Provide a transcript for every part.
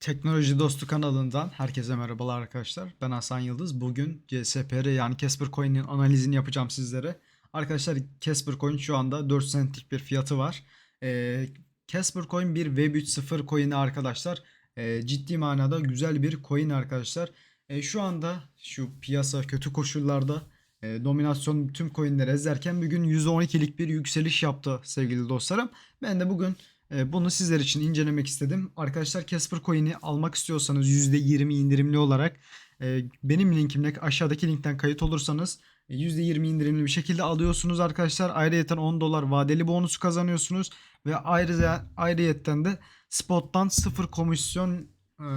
Teknoloji Dostu kanalından herkese merhabalar arkadaşlar. Ben Hasan Yıldız. Bugün CSPR yani Casper Coin'in analizini yapacağım sizlere. Arkadaşlar Casper Coin şu anda 4 centlik bir fiyatı var. Ee, Casper Coin bir Web 3.0 coin'i arkadaşlar. Ee, ciddi manada güzel bir coin arkadaşlar. Ee, şu anda şu piyasa kötü koşullarda e, dominasyon tüm coinleri ezerken bugün %12'lik bir yükseliş yaptı sevgili dostlarım. Ben de bugün Bunu sizler için incelemek istedim. Arkadaşlar Casper Coin'i almak istiyorsanız %20 indirimli olarak e, benim linkimle aşağıdaki linkten kayıt olursanız e, %20 indirimli bir şekilde alıyorsunuz arkadaşlar. Ayrıyeten 10 dolar vadeli bonusu kazanıyorsunuz ve ayrıca ayrıyeten de spot'tan sıfır komisyon e,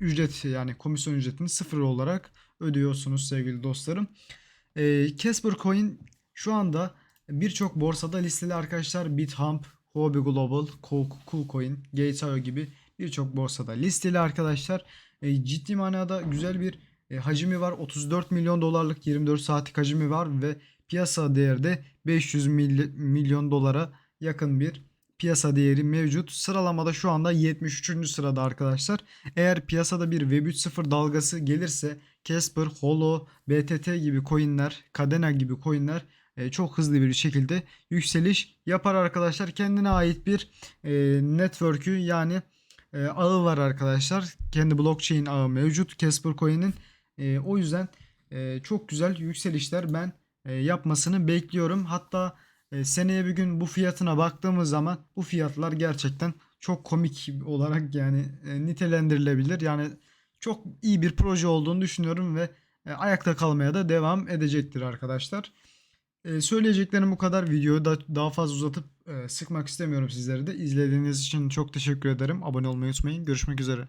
ücreti yani komisyon ücretini sıfır olarak ödüyorsunuz sevgili dostlarım. E, Casper Coin şu anda birçok borsada listeli arkadaşlar. BitHump, Huobi Global, KuCoin, Gate.io gibi birçok borsada listeli arkadaşlar. E, ciddi manada güzel bir e, hacmi var. 34 milyon dolarlık 24 saatlik hacmi var ve piyasa değeri de 500 mily- milyon dolara yakın bir piyasa değeri mevcut. Sıralamada şu anda 73. sırada arkadaşlar. Eğer piyasada bir Web 3.0 dalgası gelirse Casper, Holo, BTT gibi coinler, Cadena gibi coinler çok hızlı bir şekilde yükseliş yapar arkadaşlar. Kendine ait bir e, network'ü yani e, ağı var arkadaşlar. Kendi blockchain ağı mevcut Casper Coin'in. E, o yüzden e, çok güzel yükselişler ben e, yapmasını bekliyorum. Hatta e, seneye bir gün bu fiyatına baktığımız zaman bu fiyatlar gerçekten çok komik olarak yani e, nitelendirilebilir. Yani çok iyi bir proje olduğunu düşünüyorum ve e, ayakta kalmaya da devam edecektir arkadaşlar. Ee, söyleyeceklerim bu kadar. Videoyu da daha fazla uzatıp e, sıkmak istemiyorum sizleri de. İzlediğiniz için çok teşekkür ederim. Abone olmayı unutmayın. Görüşmek üzere.